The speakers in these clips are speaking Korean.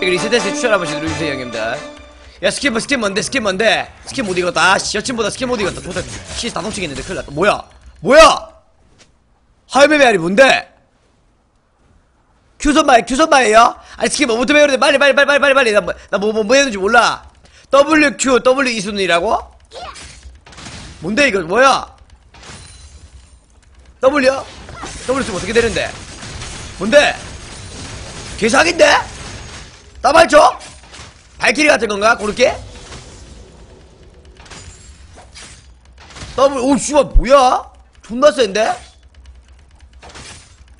리셋해서 추천 한 번씩 누르주세요 형님들. 야 스킨 뭐 스킨 뭔데 스킨 뭔데? 스킨 못 익었다. 아씨 여친보다 스킨 못 익었다. 도대 씨다 놓치겠는데 큰일 났다. 뭐야? 뭐야? 하이메메 이 뭔데? 큐선마에 큐선마에요? 아니 스킨 뭐부터 배우는데 빨리 빨리 빨리 빨리 빨리. 빨리 나뭐 뭐뭐 했는지 몰라. WQ W 이순이라고? 뭔데 이거? 뭐야? W W 쓰면 어떻게 되는데 뭔데 개사기인데 따발죠? 발키리 같은 건가? 그렇게? 더블, 오, 씨발, 뭐야? 존나 센데?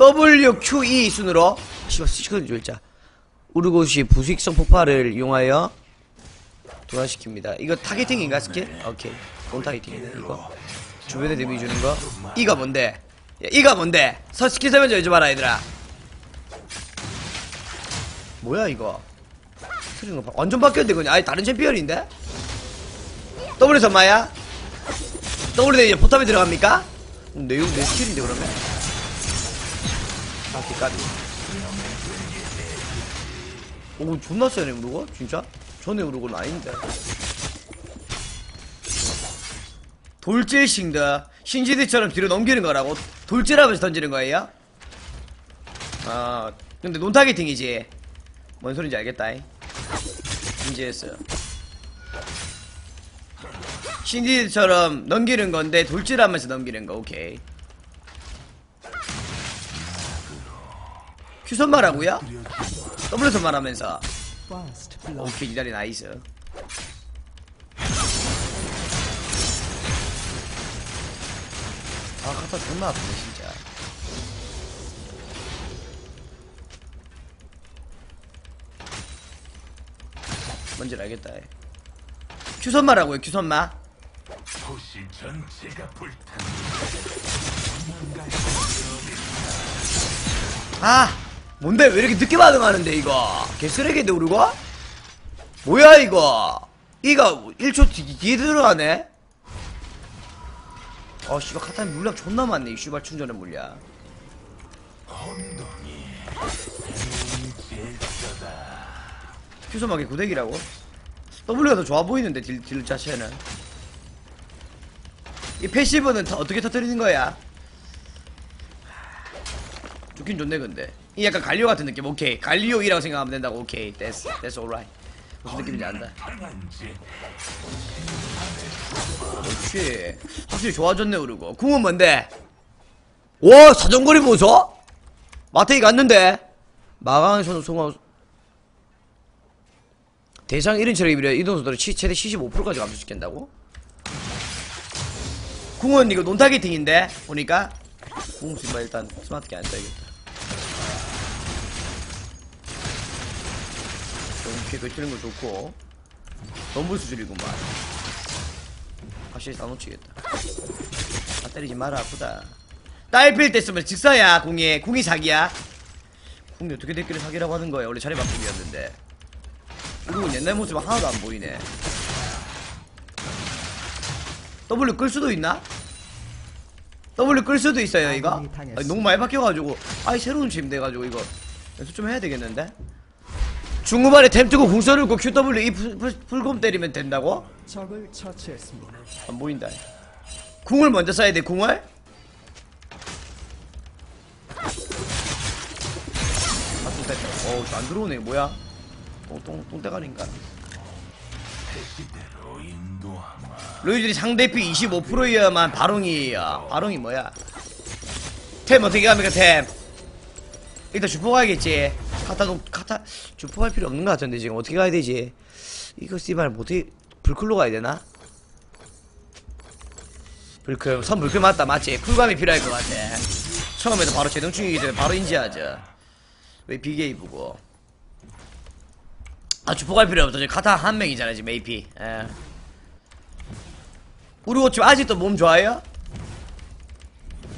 WQE 순으로. 씨발, 스치커는 줄자. 우르고시 부수익성 폭발을 이용하여 도난시킵니다. 이거 타겟팅인가, 스킬? 오케이. 본 타겟팅이네, 이거. 주변에 데미지 주는 거. 이가 뭔데? 야, 이가 뭔데? 서 스킬 설명 좀 해줘 봐라, 얘들아. 뭐야, 이거? 틀린 거 봐. 완전 바뀌었는데 그냥 아예 다른 챔피언인데? 더블 선마야? 더블에 이제 포탑에 들어갑니까? 음, 내, 내 스킬인데 그러면? 아 개까지 오 존나 세네 우르고 진짜? 전에 우르고는 아닌데 돌질싱다 신지드처럼 뒤로 넘기는 거라고 돌질하면서 던지는 거예요? 아 근데 논타겟팅이지 뭔 소린지 알겠다잉 인지했어요. 신디드처럼 넘기는 건데 돌질하면서 넘기는 거 오케이. 큐 선말하고요? W 선말하면서 오케이 기다리 나이스. 아 카타 존나 아프네 진짜. 뭔지 알겠다. 큐선마라고요, 큐선마. 도시 전체가 불탄 아, 뭔데 왜 이렇게 늦게 반응하는데 이거? 개쓰레기인데 우리고? 뭐야 이거? 이가 1초 뒤, 뒤에 들어가네? 어, 씨발 카타민 물량 존나 많네 이 씨발 충전의 물량. 큐선마게 구대기라고? W가 더 좋아 보이는데 딜, 딜 자체는. 이 패시브는 더 어떻게 터뜨리는 거야? 좋긴 좋네 근데 이 약간 갈리오 같은 느낌 오케이 갈리오이라고 생각하면 된다고 오케이 that's that's alright 무슨 느낌인지 안다 그렇지 확실히 좋아졌네 우르고. 궁은 뭔데? 와 사정거리 보소? 마테이 갔는데? 마강에서는 송하 대상 1인 체력에 이동속도를 치- 최대 75%까지 감소시킨다고? 궁은 이거 논타겟팅인데 보니까? 궁 정말 일단 스마트키 안 써야겠다. 이렇게 뱉는 거 좋고. 넘볼 수준이구만 확실히 다 놓치겠다. 아 때리지 마라 아프다. 딸필 때 쓰면 직사야 궁이. 궁이 사기야. 궁이 어떻게 됐길래 사기라고 하는 거야? 원래 자리 바꾸기였는데. 그리고 옛날 모습 하나도 안 보이네. W 끌 수도 있나? W 끌 수도 있어요 이거? 아니, 너무 많이 바뀌어가지고. 아이 새로운 집 돼가지고 이거 연습 좀 해야 되겠는데? 중후반에 템 뜨고 궁 써놓고 QW 이 풀- 풀- 풀검 때리면 된다고? 적을 처치했습니다. 안 보인다. 궁을 먼저 써야 돼, 궁을? 아, 똥 뗐다. 어우, 안 들어오네, 뭐야? 똥, 똥, 똥대가리인가? 로이들이 상대피 25%여야만 바롱이에요. 바롱이 뭐야? 템 어떻게 합니까, 템? 일단 주포 가야겠지. 카타, 농, 카타, 주포 갈 필요 없는 것 같은데, 지금. 어떻게 가야 되지? 이거 씨발, 뭐 어떻게, 불클로 가야 되나? 불클, 선 불클 맞다, 맞지? 쿨감이 필요할 것 같아. 처음에도 바로 제동충이기 때문에 바로 인지하죠. 왜 비게 입고. 아, 주포 갈 필요 없어. 지금 카타 한 명이잖아, 지금 AP. 예. 우리 지금 아직도 몸 좋아요?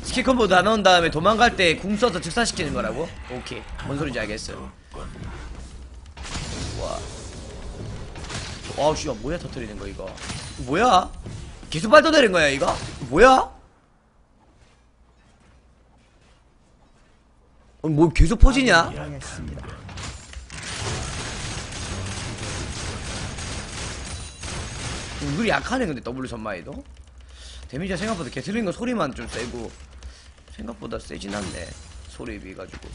스킬 콤보 다 넣은 다음에 도망갈 때 궁 써서 즉사시키는 거라고? 오케이 뭔 소리인지 알겠어 와 와우 씨 야 뭐야 터트리는 거 이거 뭐야? 계속 발도되는 거야 이거? 뭐야? 어, 뭐 계속 퍼지냐? 은근히 약하네 근데 W 전마에도 데미지가 생각보다 게틀링거 소리만 좀 세고 생각보다 세진 않네 소리에 비해 가지고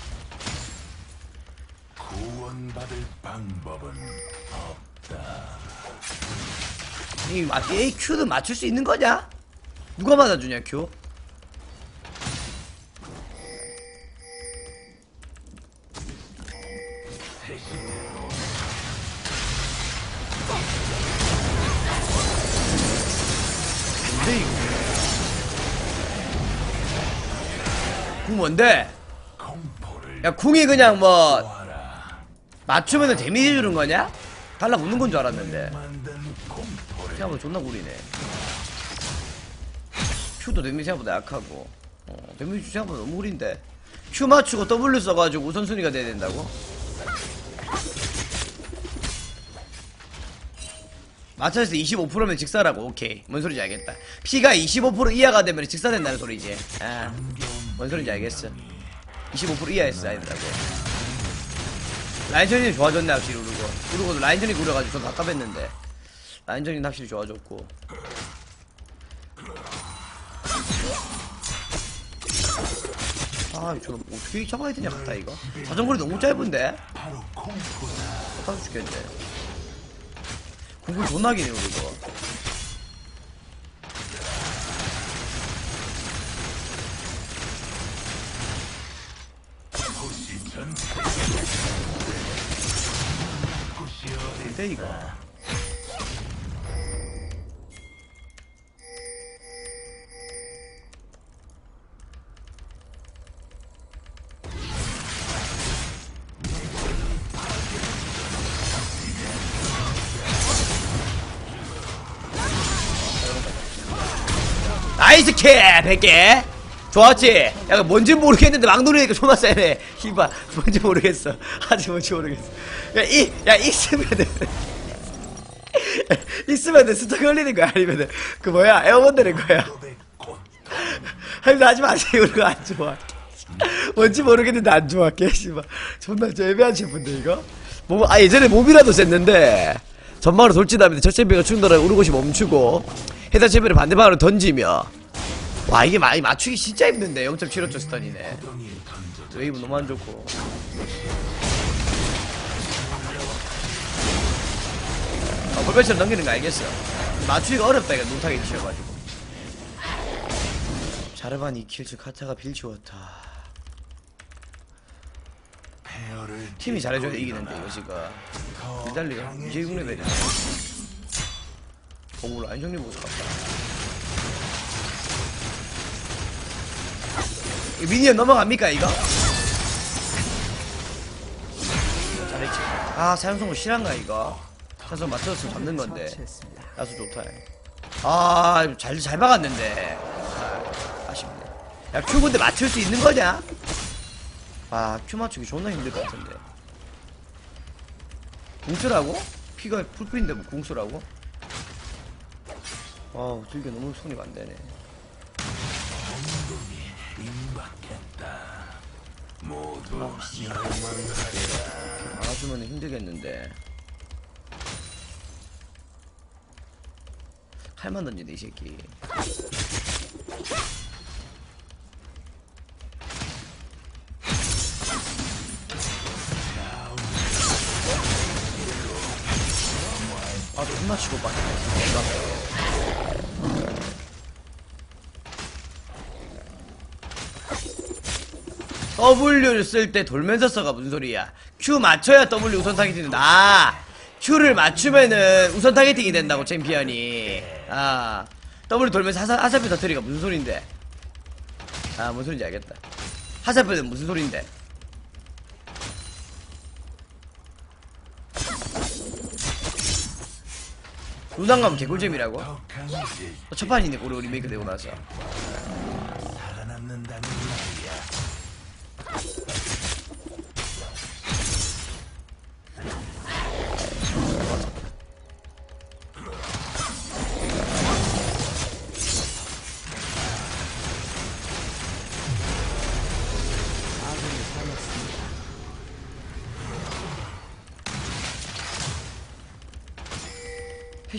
구원받을 방법은 이, 마- 이 Q는 맞출 수 있는 거냐? 누가 맞아주냐 Q? 뭔데? 야 궁이 그냥 뭐. 맞추면은 데미지 주는 거냐? 달라붙는 건 줄 알았는데. 생각보다 존나 구리네. Q도 데미지 생각보다 약하고. 어, 데미지 생각보다 너무 구린데. Q 맞추고 W 써가지고 우선순위가 돼야 된다고? 맞춰서 25%면 직사라고. 오케이. 뭔 소리인지 알겠다. P가 25% 이하가 되면 직사된다는 소리지. 아, 뭔 소리인지 알겠어? 25% 이하였어 아니더라고. 라인전이 좋아졌네 확실히 우르고. 우르고도 라인전이 구려가지고 좀 답답했는데. 라인전이 확실히 좋아졌고. 아 저거 어떻게 잡아야 되냐 같다 이거? 자전거리 너무 짧은데? 바로. 못하고 죽겠네. 공부 존나 기네 우르고 도 근데 이거. 나이스 캐 100개 좋았지? 약간 뭔지 모르겠는데 막 누르니까 존나 세네. 희바 뭔지 모르겠어. 아직 뭔지 모르겠어. 야 이 야 있으면은. 있으면은 스타 걸리는 거야? 아니면은 그 뭐야? 에어본 되는 거야? 아니 하지 마세요. 이거 안 좋아. 뭔지 모르겠는데 안 좋아 개씨발. 존나 저 애매한 셰프인데 이거? 몸, 아 예전에 몸이라도 셌는데 전방으로 돌진하면 첫 챔피가 충돌하고 우르고시 멈추고 해당 챔피를 반대방으로 던지며 와 이게 많이 맞추기 진짜 힘든데 0.75초 스턴이네. 웨이브 너무 안 좋고. 아, 볼배처럼 넘기는 거 알겠어. 맞추기가 어렵다 이거 농타게 치여가지고. 자르반 2킬 즉 카타가 빌치웠다. 페어를 팀이 잘해줘야 이기는데 이거 지금 미달리가 이제 6레벨이야 공으로 안정리 모습 같다 미니언 넘어갑니까 이거? 잘했지 아 사용성공 실한가 이거 사서 맞춰서 잡는 건데. 야수 좋다 아잘 잘 박았는데 아, 아쉽네 야큐 근데 맞출 수 있는 거냐? 아큐 맞추기 존나 힘들 것 같은데 궁수라고? 피가 풀핀데 뭐 궁수라고? 아우 들게 너무 손이 안 되네 모두 멸망하리라. 안아주면 힘들겠는데 칼만 던지네 이 새끼 아 존나 치고 빠지네 W를 쓸 때 돌면서 써가 무슨 소리야? Q 맞춰야 W 우선 타겟팅이 된다. 아 Q를 맞추면은 우선 타겟팅이 된다고 챔피언이. 아 W 돌면서 하사, 하사표 터트리가 무슨 소린데? 아 무슨 소린지 알겠다. 하사표는 무슨 소린데? 가면 개꿀잼이라고? 더 강해질 첫 판이네 고려 리메이크 되고 나서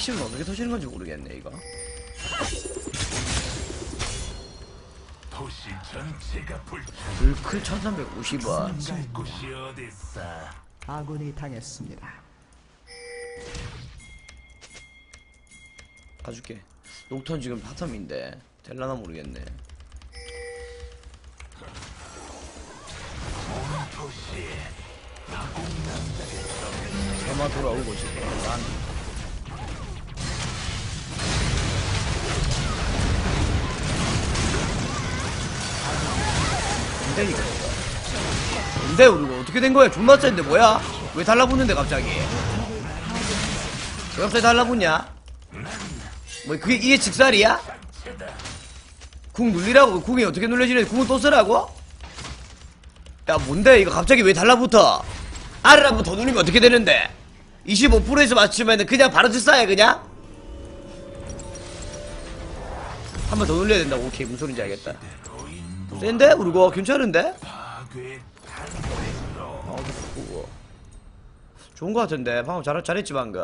패시브는 어떻게 터지는 건지 모르겠네 이거 도시 전체가. 불클 1350원 갈 곳이 어딨어? 아군이 당했습니다. 가줄게 녹턴 지금 바텀인데 될라나 모르겠네 도시 설마 돌아오고 싶어 난 근데 이거 근데 우리 어떻게 된 거야? 존나 센데 뭐야? 왜 달라붙는데 갑자기? 왜 갑자기 달라붙냐? 뭐 그게 이게 직살이야? 궁 눌리라고? 궁이 어떻게 눌려지는데 궁을 또 쓰라고? 야 뭔데? 이거 갑자기 왜 달라붙어? R을 한번 더 누르면 어떻게 되는데? 25%에서 맞추면은 그냥 바로 즉사야 그냥? 한 번 더 눌려야 된다고? 오케이 무슨 소린지 알겠다 센데? 우리 거 괜찮은데? 아, 바꾸고. 좋은 거 같은데 방금 잘, 잘했지 방금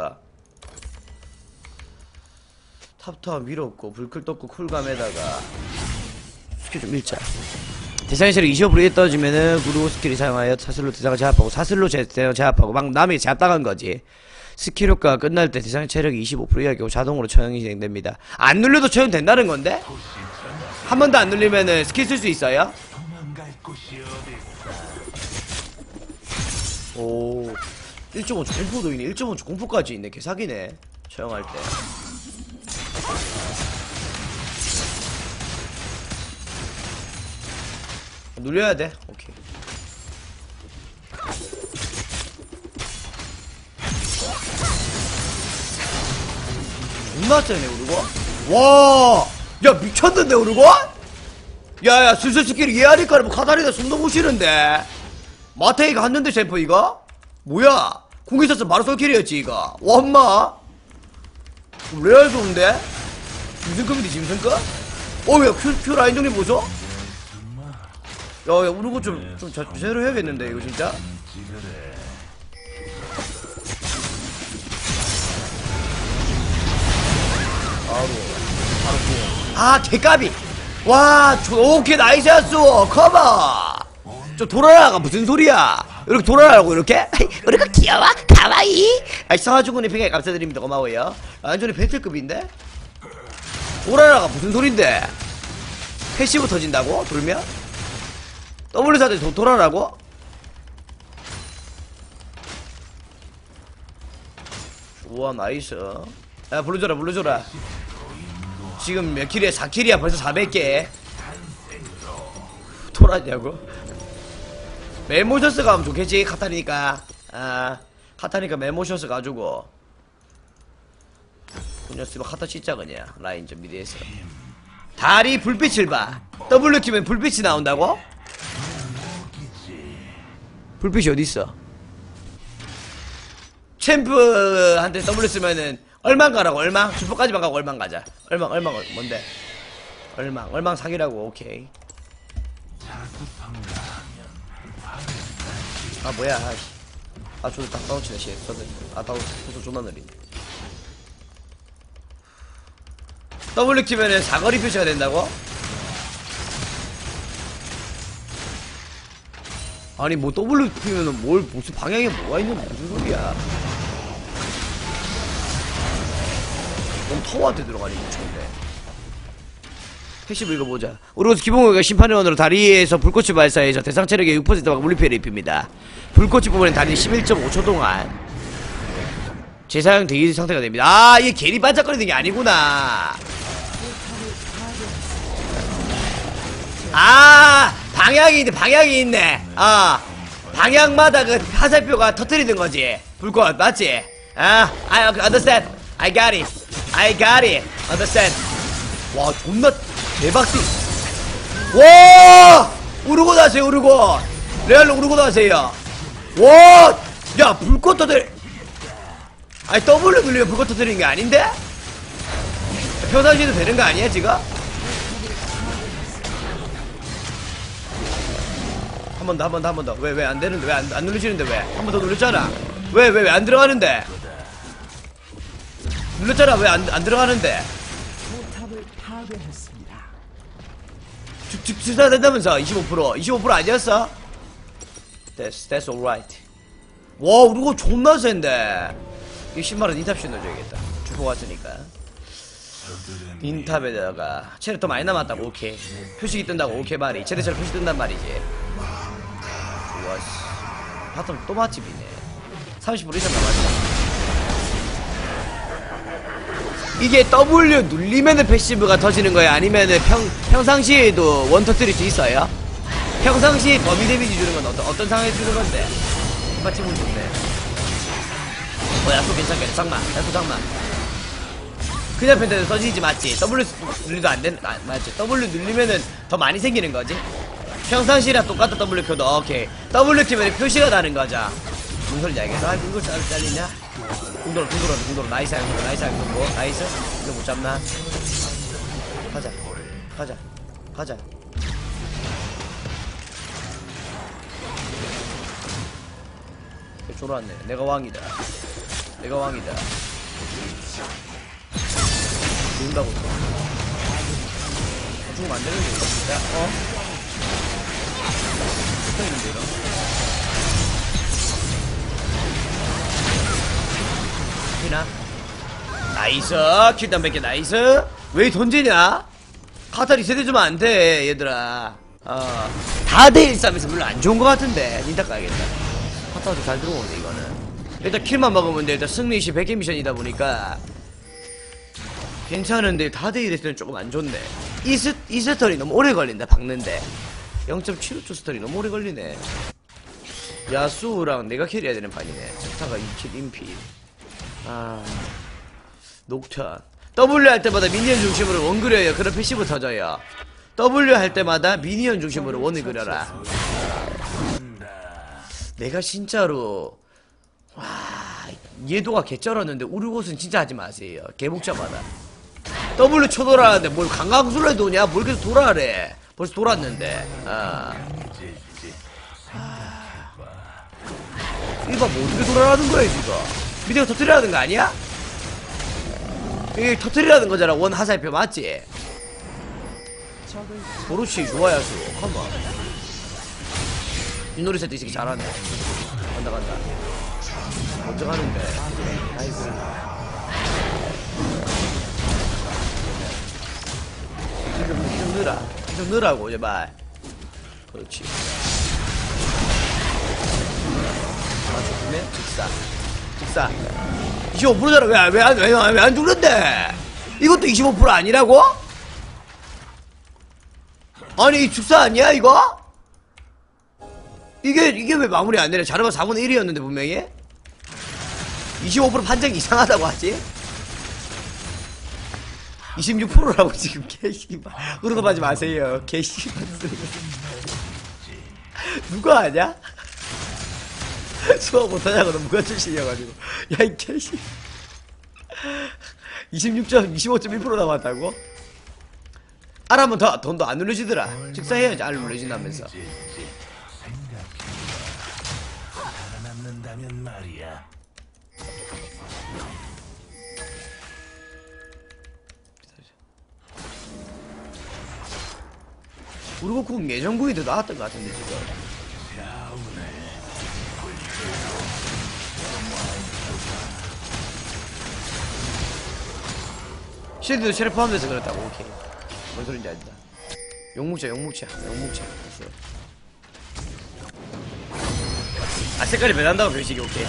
탑탑 밀었고 불클 떴고 쿨감에다가 스킬 좀 밀자 대상의 체력 25%에 떨어지면은 구르고 스킬이 사용하여 사슬로 대상을 제압하고 사슬로 제, 대상을 제압하고 막 남이 제압당한 거지 스킬 효과가 끝날 때 대상의 체력이 25% 이하의 경우 자동으로 처형이 진행됩니다 안 눌려도 처형된다는 건데? 한 번도 안 눌리면은 스킬 쓸 수 있어요? 오 1.5초 공포도 있네 1.5초 공포까지 있네 개사기네 처형할 때. 눌려야 돼? 오케이. 존나 세네 우르고? 와 야 미쳤는데 우르고 야야 스킬 이해하니까 뭐 카다리가 숨도 못 쉬는데 마테이가 갔는데 셰프 이거? 뭐야? 궁 있었어 바로 솔킬이었지 이거 와 엄마 레알 좋은데? 짐승급이지 짐승급? 어야 큐, 큐 라인 정리 보소? 야야 우르고 좀, 좀 자, 제대로 해야겠는데 이거 진짜? 바로 바로 궁. 아 개까비. 와 저, 오케이 나이스였어 커버. 저 돌아라가 무슨 소리야. 이렇게 돌아라고 이렇게? 우리가 귀여워 가와이. 아이 성화주군의 팽에 감사드립니다. 고마워요. 완전히 배틀급인데? 돌아라가 무슨 소린데? 패시브 터진다고? 돌면? W 사대 도 돌아라고? 좋아 나이스. 야 불러줘라 불러줘라 지금 몇 킬이야? 4킬이야? 벌써 400개. 돌았냐고? 메모셔스 가면 좋겠지 카타니까. 아 카타니까 메모셔스 가지고. 군였으면 카타 진짜 그냥 라인 좀 미리해서. 다리 불빛을 봐. W 키면 불빛이 나온다고? 불빛이 어딨어? 챔프한테 W 쓰면은 얼망 가라고 얼망? 슈퍼까지만 가고 얼망 가자. 얼망 얼망 어- 뭔데? 얼망 얼망 사기라고 오케이. 아 뭐야 아이씨. 아 저도 딱 다운치네 씨. 저도 아 다운 속도 존나 느리네 W 키면은 사거리 표시가 된다고? 아니 뭐 W 키면은 뭘 무슨 방향에 뭐가 있는 무슨 소리야 너무 터워한테 들어가니 미쳤네 패시브 읽어보자. 우르고스 기본호가 심판의원으로 다리에서 불꽃이 발사해서 대상 체력의 6%가 물리피해를 입힙니다. 불꽃이 뽑으면 다리 11.5초 동안 재사용 대기 상태가 됩니다. 아 이게 괜히 반짝거리는 게 아니구나. 아 방향이 있네 방향이 있네. 아 방향마다 그 화살표가 터뜨리는 거지. 불꽃 맞지? 아 I understand. I got it I got it. Understand? 와 존나 대박지. 와! 우르고 나세요 우르고. 레알로 우르고 나세요. 와 야 불꽃 터뜨리 아니 W 눌리면 불꽃 터뜨리는 게 아닌데? 평상시에도 되는 거 아니야 지금 한한번더 한 번 더 한 번 더. 왜 왜 안 되는데? 왜 안안 눌러지는데 왜? 한 번더 눌렀잖아. 왜 왜 왜 안 들어가는데 눌렀잖아. 왜 안 안 들어가는데. 쭉쭉 주사 된다면서? 25% 25% 아니었어? That's that's alright. 와 우리 거 존나 센데. 이 10만원 인탑시 넣어줘야겠다. 주고 왔으니까. 인탑에다가 체력 더 많이 남았다고. 오케이. 표식이 뜬다고. 오케이 말이. 제대처럼 표시 뜬단 말이지. 좋았어. 바텀 또 맛집이네. 30% 이상 남았어 이게 W 눌리면은 패시브가 터지는 거야? 아니면은 평, 평상시에도 원 터뜨릴 수 있어요? 평상시에 범위 데미지 주는 건 어떤, 어떤 상황에 주는 건데? 마침은 좋네 어 야수 괜찮겠다. 장만 야수 장만 그냥 펜트에서 터지지 맞지 W 눌리도 안 되는 아, 맞지. W 눌리면은 더 많이 생기는 거지? 평상시랑 똑같다 W 켜도 오케이. W 키면 표시가 나는 거죠 소리인지 알겠어? 아잘 잘리냐? 궁돌아 궁돌아 궁돌아 나이스 궁돌아 나이스 궁돌아 나이스. 이거 못 잡나? 가자. 가자. 가자. 졸았네. 내가 왕이다. 내가 왕이다. 죽는다고 또 죽으면 안 되는데 이거 진짜. 어? 붙어있는데 이거 피나? 나이스. 킬단 100개 나이스. 왜 던지냐? 카타 리셋해주면 안돼 얘들아. 어 다대 1-3에서 별로 안 좋은 것 같은데. 닌다 까야겠다. 카타도 잘 들어오는데 이거는. 일단 킬만 먹으면 돼. 일단 승리시 100개 미션이다 보니까. 괜찮은데 다대 1에서는 조금 안 좋네. 이스, 이 스터리 너무 오래 걸린다 박는데. 0.75초 스터리 너무 오래 걸리네. 야수랑 내가 캐리해야 되는 판이네. 적타가 2킬 인피 아 녹턴. W 할 때마다 미니언 중심으로 원 그려요. 그럼 패시브 터져요. W 할 때마다 미니언 중심으로 원을 그려라. 내가 진짜로 와 얘도가 개쩔었는데 우르곳은 진짜 하지 마세요. 개복잡하다. W 쳐돌아는데 뭘 강강술래 도냐? 뭘 계속 돌아래? 벌써 돌았는데. 아. 이봐 뭐 어떻게 돌아가는 거야 지금 밑에가 터트리라는 거 아니야? 이게 터트리라는 거잖아 원 하살표 맞지? 그렇지 좋아요 수 컴온. 윷놀이 세트 이 새끼 잘하네. 간다 간다. 먼저 가는데. 나이스. 좀, 좀 느라 좀 느라고 제발. 그렇지. 아 좋네 직사 직사. 25%잖아 왜왜안 왜, 왜, 안 죽는데? 이것도 25% 아니라고? 아니 이 축사 아니야 이거? 이게 이게 왜 마무리 안 되냐? 자르바 4분의 1이었는데 분명히. 25% 판정이 이상하다고 하지? 26%라고 지금 개씨발 흐르도하지 마세요. 개씨발 누가 아냐? 수업 못하냐고 너 무관 출신이어가지고. 야 이 개씨. 26점 25.1% 남았다고? 알아면 더 돈도 안 누르시더라. 직사해야지 알. 우르고국 예전국이 더 나왔던 것 같은데 지금 쉴드도 체력 포함돼서 그렇다고. 오케이. 뭔 소린지 알다 용묵자 용묵자 용묵자. 됐어 아 색깔이 변한다고 별식이 오케이.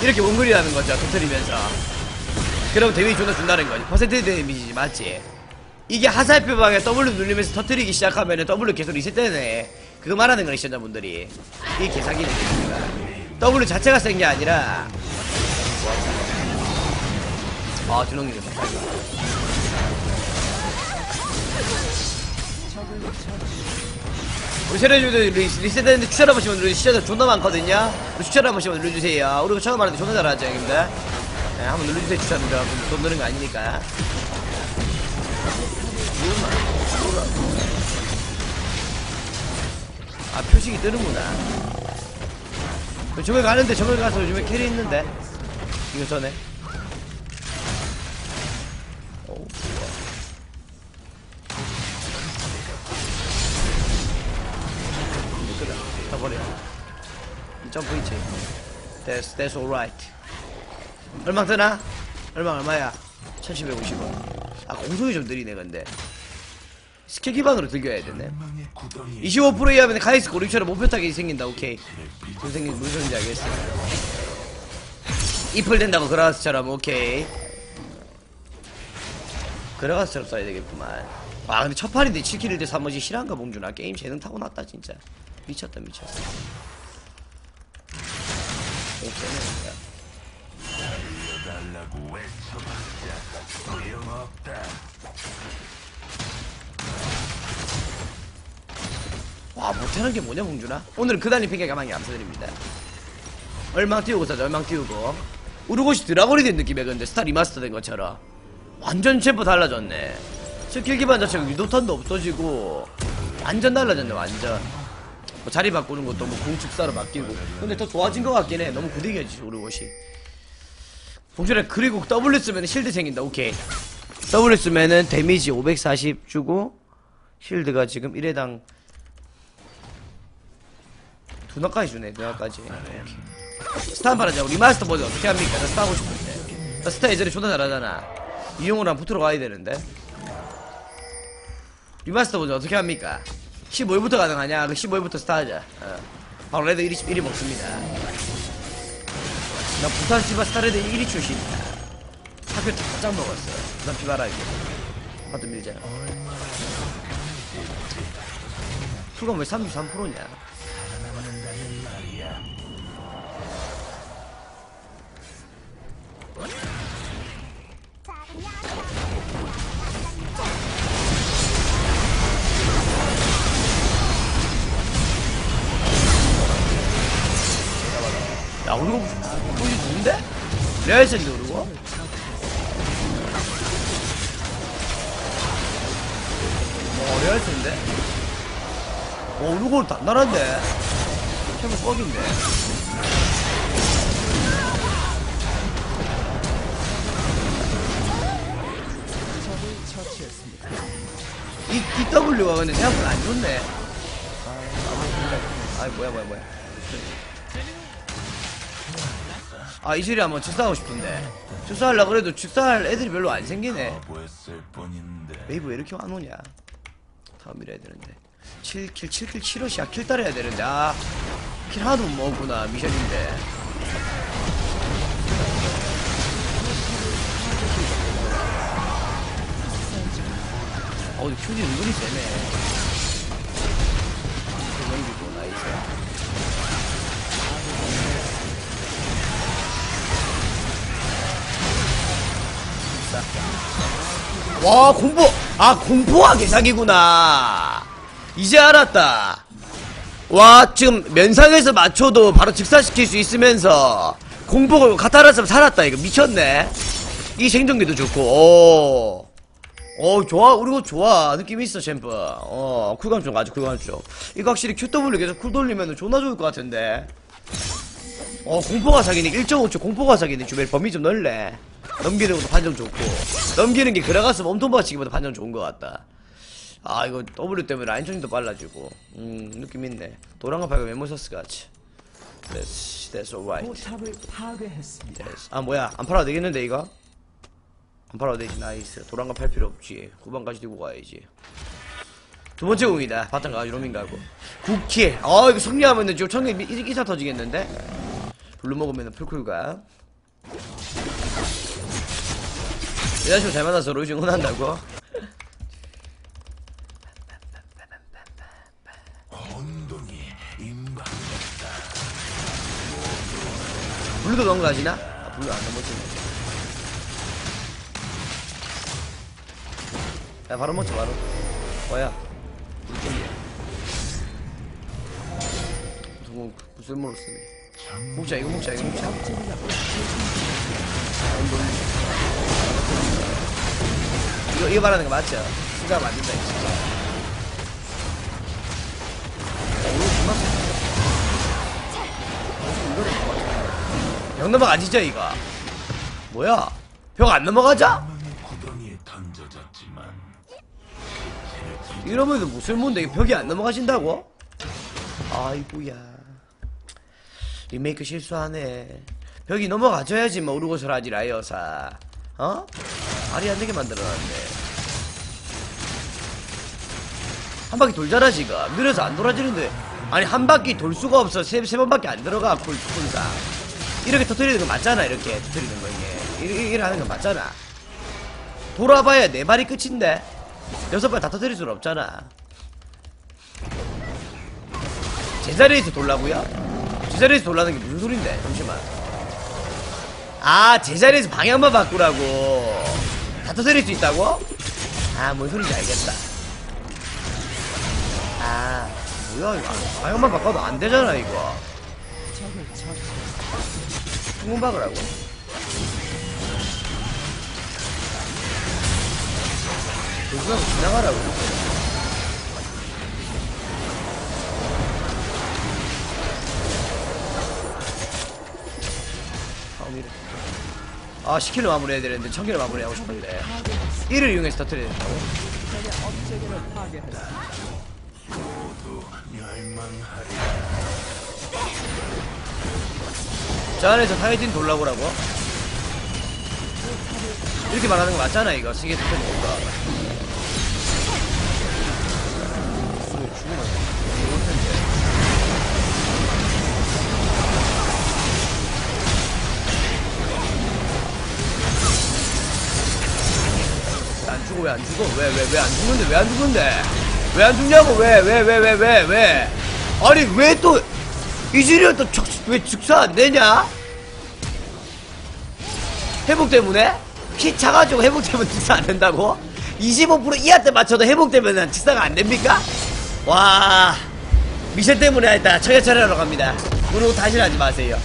이렇게 원거리라는 거죠 터트리면서. 그럼 데미지 존나 준다는 거지. 퍼센트 데미지 맞지? 이게 하살표 방에 W 누르면서 터트리기 시작하면은 W 계속 리셋되네. 그거 말하는 거네 시청자분들이 개사기네 개사기가. W 자체가 센 게 아니라 아 준홍이 우리 세례주도 리셋되는데 추천 한 번씩만 누르 시청자 존나 많거든요. 우리 추천 한 번씩만 눌러주세요. 우리가 처음 하는데 존나 잘하죠 형님들? 네, 한번 눌러주세요 추천 좀. 돈 드는 거 아니니까. 아 표식이 뜨는구나. 그 저기 가는데 저기 가서 요즘에 캐리 있는데. 이거 전에 점프 있지 That's, that's alright 얼마 뜨나? 얼마 얼마야? 1750원. 아 공속이 좀 느리네 근데. 스킬 기반으로 들겨야 되네. 망의 구덩이 25% 이하면 카이스 고립처럼 목표 타격이 생긴다 오케이. 무슨 생긴 무슨 소리인지 알겠어. 이플 된다고 그라가스처럼 오케이. 그라가스처럼 써야 되겠구만. 아 근데 첫 판인데 7킬 1대 3뭐지? 실한가 봉준아? 게임 재능 타고났다 진짜. 미쳤다 미쳤어 달라고. 와 못하는 게 뭐냐 봉준아? 오늘은 그단이 핑계 가만히 감사드립니다. 얼망 띄우고 사자 얼망 띄우고. 우르고시 드라곤이 된 느낌이야 근데 스타 리마스터 된 것처럼. 완전 챔프 달라졌네. 스킬 기반 자체가 유도탄도 없어지고 완전 달라졌네 완전 뭐 자리 바꾸는 것도 뭐 공축사로 바뀌고. 근데 더 좋아진 것 같긴 해. 너무 구대기하지 우르고시 봉준아 그리고 W 쓰면 실드 생긴다. 오케이. W 쓰면은 데미지 540 주고 실드가 지금 1회당 두나까지 주네 두나까지. 스타 한판 하자고 리마스터 버전 어떻게 합니까? 나 스타 하고 싶은데. 나 스타 예전에 존나 잘하잖아. 이용우랑 붙으러 가야 되는데. 리마스터 버전 어떻게 합니까 15일부터 가능하냐? 그 15일부터 스타 하자. 어. 바로 레드 1위, 1위 먹습니다. 나 부산 씨바 스타 레드 1위 출신이야 학교 다 먹었어. 부산 피바라기. 하도 밀자 수가 왜 33%냐 야, 우리가 우리 누군데? 레알센데 우리가? 어, 레알센데? 어, 우리가 단단한데? 적을 처치했습니다. 이, 이 W가 근데 생각보다 안 좋네. 아, 아이, 뭐야, 뭐야, 뭐야. 아, 이슬이 한번 축사하고 싶은데. 축사하려고 그래도 축사할 애들이 별로 안 생기네. 웨이브 왜 이렇게 안 오냐? 다음 밀어야 되는데. 7킬, 7킬, 7호시야. 킬 따라야 되는데. 아, 킬 하나도 못 먹었구나. 미션인데. 어, 근데 큐지 은근히 세네. 와 공포. 아 공포가 개사기구나. 이제 알았다. 와 지금 면상에서 맞춰도 바로 직사시킬 수 있으면서 공포가 카타라스 살았다. 이거 미쳤네. 이 생존기도 좋고. 오. 어 좋아. 우리 거 좋아. 느낌 있어 챔프. 어 쿨감 좀 가져 쿨감 좀. 이거 확실히 QW 계속 쿨 돌리면은 존나 좋을 것 같은데 어 공포가 사기니 1.5초 공포가 사기니 주변 범위 좀 넓네. 넘기는 것도 판정 좋고. 넘기는 게 그라가스 몸통바 치기보다 판정 좋은 것 같다. 아 이거 W 때문에 라인 조임도 빨라지고. 음 느낌 있네. 도랑가 발가 메모서스 같이. That's, that's alright. 됐어. 아 뭐야. 안 팔아도 되겠는데 이거? 안 팔아도 되지. 나이스. 도랑가 팔 필요 없지. 9번까지 들고 가야지. 두 번째 공이다. 바탕 가가지고 로밍 가고. 9킬 아 이거 승리하면은 지금 청계 1차 터지겠는데 블루 먹으면은 풀쿨가 여자친구 잘 만나서 로이즈 응원한다고? 블루도 넘어가지나? 아 블루 안 넘어지네 야 바로 먹자 바로 뭐야 누구 무슨 모로 쓰네 먹자 이거 먹자 이거 먹자 이거 이거 말하는 거 맞죠? 수가 맞는다 이거 진짜 이거 넘어가 진짜 이거 뭐야 병 안 넘어가자? 이러면 무슨 뭔데 벽이 안 넘어가신다고? 아이구야 리메이크 실수하네. 벽이 넘어가줘야지 뭐 우르고설 하지 라이어사. 어? 말이 안 되게 만들어놨네. 한 바퀴 돌잖아 지금. 느려서 안 돌아지는데. 아니 한 바퀴 돌 수가 없어. 세, 세 번밖에 안 들어가 쿨, 쿨가 이렇게 터트리는 거 맞잖아 이렇게 터트리는 거 이게. 이렇게, 하는 거 맞잖아. 돌아봐야 네 발이 끝인데. 여섯 발 다 터뜨릴 수는 없잖아. 제자리에서 돌라고요? 제자리에서 돌라는 게 무슨 소린데? 잠시만. 아, 제자리에서 방향만 바꾸라고. 다 터뜨릴 수 있다고? 아, 뭔 소린지 알겠다. 아, 뭐야, 이거. 방향만 바꿔도 안 되잖아, 이거. 충분 박으라고. 조수하고 지나가라고. 아, 오늘 아, 10킬로 마무리해야 되는데 1000킬로 마무리하고 싶은데. 이를 이용해서 터트려야 된다고? 저 안에서 타이틴 돌라고라고? 이렇게 말하는 거 맞잖아 이거 시계 터트리는 거 죽으면 좋을 텐데 죽어 왜 안 죽어? 왜 왜 왜 안 죽는데? 왜 안 죽는데? 왜 안 죽냐고? 왜 왜 왜 왜 왜 왜? 아니 왜 또 이즈리얼 또왜 즉사 안 되냐? 회복 때문에? 키 차가지고 회복 때문에 즉사 안 된다고? 25% 이하 때 맞춰도 회복되면 즉사가 안 됩니까? 와 미션 때문에 하여튼 청야차례하러 갑니다. 그리고 다시 하지 마세요.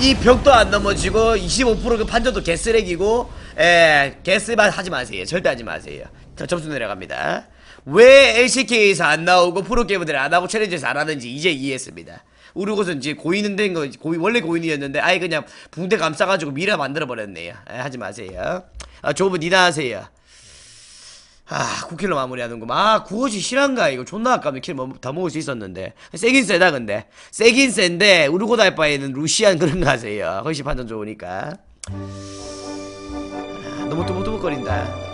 이 벽도 안 넘어지고 25%그 판정도 개쓰레기고 에 개쓰만 하지 마세요 절대 하지 마세요 자 점수 내려갑니다 왜 LCK에서 안 나오고 프로게이머들 안 하고 챌린저에서 안 하는지 이제 이해했습니다 우르고선 이제 고인은 된 거 고인 원래 고인이었는데 아예 그냥 붕대 감싸가지고 미라 만들어 버렸네요 에, 하지 마세요 아 조분 니나 하세요 아, 9킬로 마무리하는구만. 아, 구호시 실한가? 이거 존나 아깝네. 킬다 먹을 수 있었는데. 세긴 세다, 근데. 세긴 센데, 우르고 달 바에는 루시안 그런 거 하세요. 훨씬 판단 좋으니까. 아, 너무 뜨문뜨문거린다.